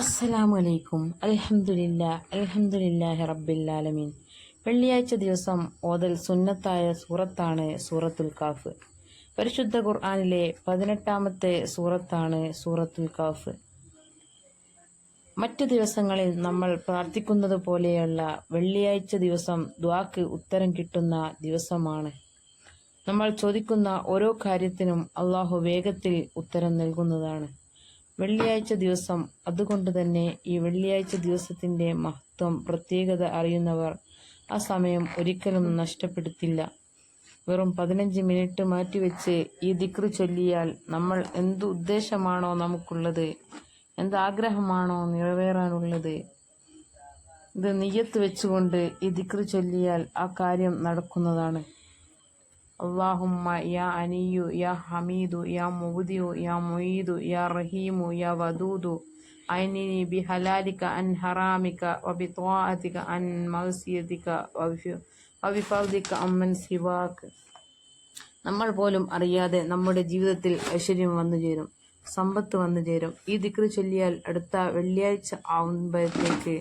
അസ്സലാമു അലൈക്കും അലഹമുല്ല അൽഹംദുലില്ലാഹി റബ്ബിൽ വെള്ളിയാഴ്ച ദിവസം ഓതൽ സുന്നത്തായ സൂറത്താണ് സൂറത്തുൽ കാഫ്. പരിശുദ്ധ ഖുർആാനിലെ പതിനെട്ടാമത്തെ സൂറത്താണ് സൂറത്തുൽ കാഫ്. മറ്റു ദിവസങ്ങളിൽ നമ്മൾ പ്രാർത്ഥിക്കുന്നത് പോലെയുള്ള വെള്ളിയാഴ്ച ദിവസം ദ്വാക്ക് ഉത്തരം കിട്ടുന്ന ദിവസമാണ്. നമ്മൾ ചോദിക്കുന്ന ഓരോ കാര്യത്തിനും അള്ളാഹു വേഗത്തിൽ ഉത്തരം നൽകുന്നതാണ്. വെള്ളിയാഴ്ച ദിവസം. അതുകൊണ്ട് തന്നെ ഈ വെള്ളിയാഴ്ച ദിവസത്തിന്റെ മഹത്വം പ്രത്യേകത അറിയുന്നവർ ആ സമയം ഒരിക്കലും നഷ്ടപ്പെടുത്തില്ല. വെറും പതിനഞ്ച് മിനിറ്റ് മാറ്റിവെച്ച് ഈ ദിക്റ് ചൊല്ലിയാൽ നമ്മൾ എന്തു ഉദ്ദേശമാണോ നമുക്കുള്ളത് എന്താഗ്രഹമാണോ നിറവേറാനുള്ളത് ഇത് നെയ്യത്ത് വെച്ചുകൊണ്ട് ഈ ദിക്റ് ചൊല്ലിയാൽ ആ കാര്യം നടക്കുന്നതാണ്. اللهم يا أني يا حميد يا مبدئ يا معيد يا رحيم يا ودود عينني بحلالك عن حرامك وبطاعتك عن معصيتك وبفضلك عمن سواك നമ്മൾ പോലും അറിയാതെ നമ്മുടെ ജീവിതത്തിൽ ഐശ്വര്യം വന്നു ചേരും സമ്പത്ത് വന്നു ചേരും ഈ ദിക്റ് ചൊല്ലിയാൽ അടുത്ത വെള്ളിയാഴ്ച ആവുമ്പോഴത്തേക്ക്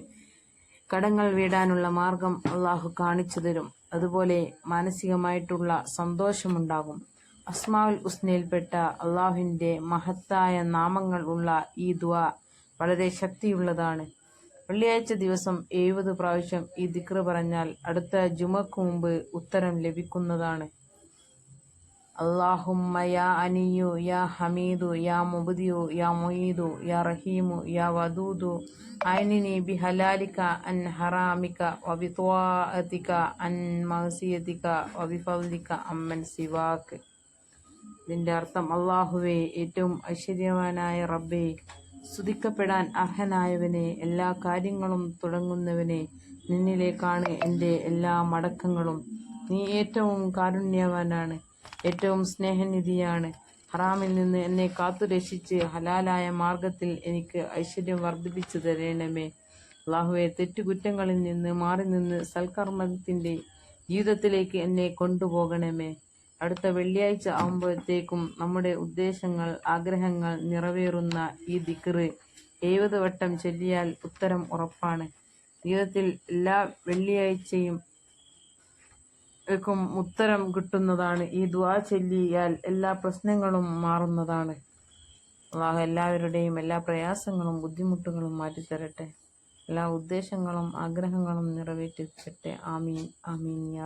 കടങ്ങൾ വീടാനുള്ള മാർഗം അള്ളാഹു കാണിച്ചു തരും അതുപോലെ മാനസികമായിട്ടുള്ള സന്തോഷമുണ്ടാകും. അസ്മാവുൽ ഉസ്നയിൽപ്പെട്ട അള്ളാഹുവിന്റെ മഹത്തായ നാമങ്ങൾ ഉള്ള ഈ ദുവ വളരെ ശക്തിയുള്ളതാണ്. വെള്ളിയാഴ്ച ദിവസം എഴുപത് പ്രാവശ്യം ഈ ദിക്ർ പറഞ്ഞാൽ അടുത്ത ജുമക്ക് മുമ്പ് ഉത്തരം ലഭിക്കുന്നതാണ്. اللهم يا أني يا حميد يا مبدئ يا معيد يا رحيم يا ودود عينني بحلالك عن حرامك وبطاعتك عن معصيتك وبفضلك عمن سواك ഇതിന്റെ അർത്ഥം അള്ളാഹുവെ ഏറ്റവും ഐശ്വര്യവാനായ റബ്ബെ സ്തുതിക്കപ്പെടാൻ അർഹനായവനെ എല്ലാ കാര്യങ്ങളും തുടങ്ങുന്നവനെ നിന്നിലേക്കാണ് എൻ്റെ എല്ലാ മടക്കങ്ങളും നീ ഏറ്റവും കാരുണ്യവാനാണ് ഏറ്റവും സ്നേഹനിധിയാണ്. ഹറാമിൽ നിന്ന് എന്നെ കാത്തു രക്ഷിച്ച് ഹലാലായ മാർഗത്തിൽ എനിക്ക് ഐശ്വര്യം വർദ്ധിപ്പിച്ചു തരേണമേ. അള്ളാഹുവെ തെറ്റുകുറ്റങ്ങളിൽ നിന്ന് മാറി നിന്ന് സൽക്കർമ്മത്തിന്റെ ജീവിതത്തിലേക്ക് എന്നെ കൊണ്ടുപോകണമേ. അടുത്ത വെള്ളിയാഴ്ച ആകുമ്പോഴത്തേക്കും നമ്മുടെ ഉദ്ദേശങ്ങൾ ആഗ്രഹങ്ങൾ നിറവേറുന്ന ഈ ദിക്റ് എഴുപത് വട്ടം ചൊല്ലിയാൽ ഉത്തരം ഉറപ്പാണ്. ജീവിതത്തിൽ എല്ലാ വെള്ളിയാഴ്ചയും ഉത്തരം കിട്ടുന്നതാണ്. ഈ ദ്വാ ചൊല്ലിയാൽ എല്ലാ പ്രശ്നങ്ങളും മാറുന്നതാണ്. അള്ളാഹു എല്ലാവരുടെയും എല്ലാ പ്രയാസങ്ങളും ബുദ്ധിമുട്ടുകളും മാറ്റിത്തരട്ടെ. എല്ലാ ഉദ്ദേശങ്ങളും ആഗ്രഹങ്ങളും നിറവേറ്റി തരട്ടെ ആമീൻ. ആമീൻ യാ